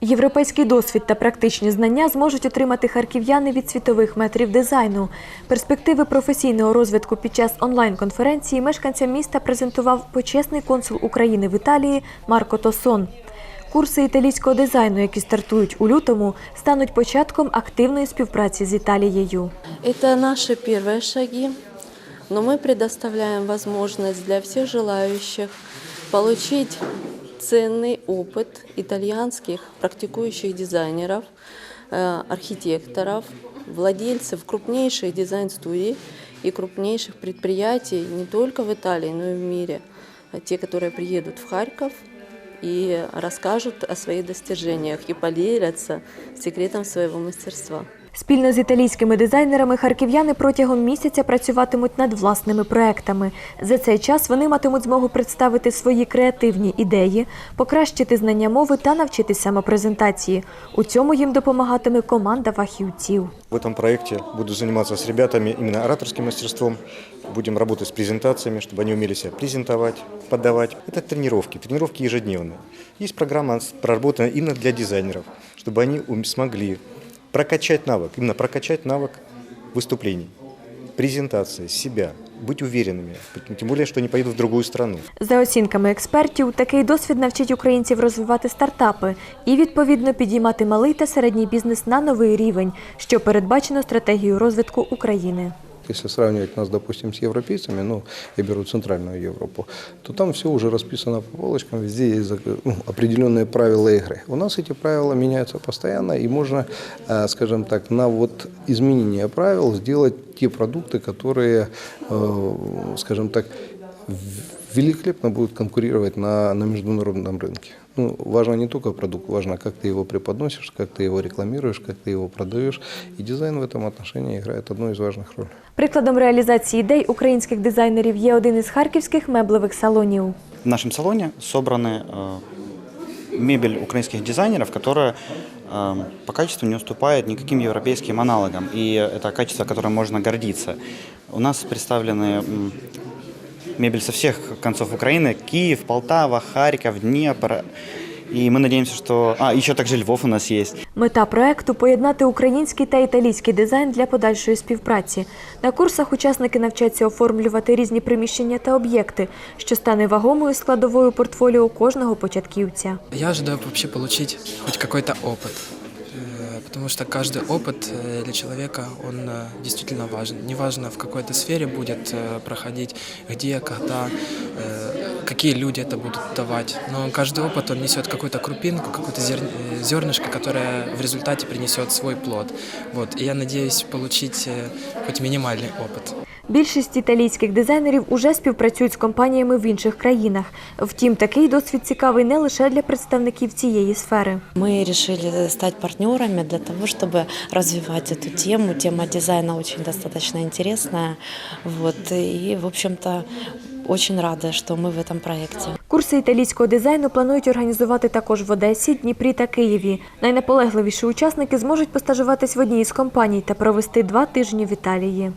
Європейський досвід та практичні знання зможуть отримати харків'яни від світових метрів дизайну. Перспективи професійного розвитку під час онлайн-конференції мешканцям міста презентував почесний консул України в Італії Марко Тосон. Курси італійського дизайну, які стартують у лютому, стануть початком активної співпраці з Італією. Это наши первые шаги, но мы предоставляем возможность для всех желающих получить ценный опыт итальянских практикующих дизайнеров, э, архитекторов, владельцев крупнейших дизайн-студий и крупнейших предприятий не только в Италии, но и в мире. А Те, которые приедут в Харьков и расскажут о своих достижениях и поделятся секретом своего мастерства. Спільно з італійськими дизайнерами харків'яни протягом місяця працюватимуть над власними проектами. За цей час вони матимуть змогу представити свої креативні ідеї, покращити знання мови та навчитись самопрезентації. У цьому їм допомагатиме команда фахівців. В этом проекте буду заниматься с ребятами именно ораторским мастерством. Будем работать с презентациями, чтобы они умели себя презентовать, подавать. Это тренировки, тренировки ежедневные. Есть программа проработана именно для дизайнеров, чтобы они ум- смогли прокачать навык, именно прокачать навык выступлений, презентации, себя, быть уверенными, тем более, что они поедут в другую страну. За оцінками експертів, такий досвід навчить українців розвивати стартапи і відповідно підіймати малий та середній бізнес на новий рівень, що передбачено стратегією розвитку України. Если сравнивать нас, допустим, с европейцами, ну, я беру Центральную Европу, то там все уже расписано по полочкам, везде есть зак- ну, определенные правила игры. У нас эти правила меняются постоянно, и можно, э, скажем так, на вот изменение правил сделать те продукты, которые, э, скажем так, в- великолепно будут конкурировать на, на международном рынке. Ну, важно не только продукт, важно, как ты его преподносишь, как ты его рекламируешь, как ты его продаешь. И дизайн в этом отношении играет одну из важных ролей. Прикладом реалізації ідей українських дизайнерів є один із харківських меблевих салонів. В нашем салоне собраны э, мебель украинских дизайнеров, которая э, по качеству не уступает никаким европейским аналогам. И это качество, которым можно гордиться. У нас представлены м, мебель со всех концов Украины. Киев, Полтава, Харьков, Днепр. И мы надеемся, что... А, еще также Львов у нас есть. Мета проекту поєднати український та італійський дизайн для подальшої співпраці. На курсах учасники навчаться оформлювати різні приміщення та об'єкти, що стане вагомою складовою портфоліо кожного початківця. Я ожидаю вообще получить хоть какой-то опыт, Э, потому что каждый опыт э, для человека, он э, действительно важен. Неважно, в какой-то сфере будет э, проходить, где, когда, э, какие люди это будут давать, но каждый опыт, он несет какую-то крупинку, какую-то зер- э, зернышко, которое в результате принесет свой плод. Вот. И я надеюсь получить э, хоть минимальный опыт. Більшість італійських дизайнерів уже співпрацюють з компаніями в інших країнах. Втім, такий досвід цікавий не лише для представників цієї сфери. Мы решили стать партнерами для того, чтобы развивать эту тему. Тема дизайна очень достаточно интересная. Вот. И, в общем-то, очень рада, что мы в этом проекте. Курси італійського дизайну планують організувати також в Одесі, Дніпрі та Києві. Найнаполегливіші учасники зможуть постажуватись в одній із компаній та провести два тижні в Італії.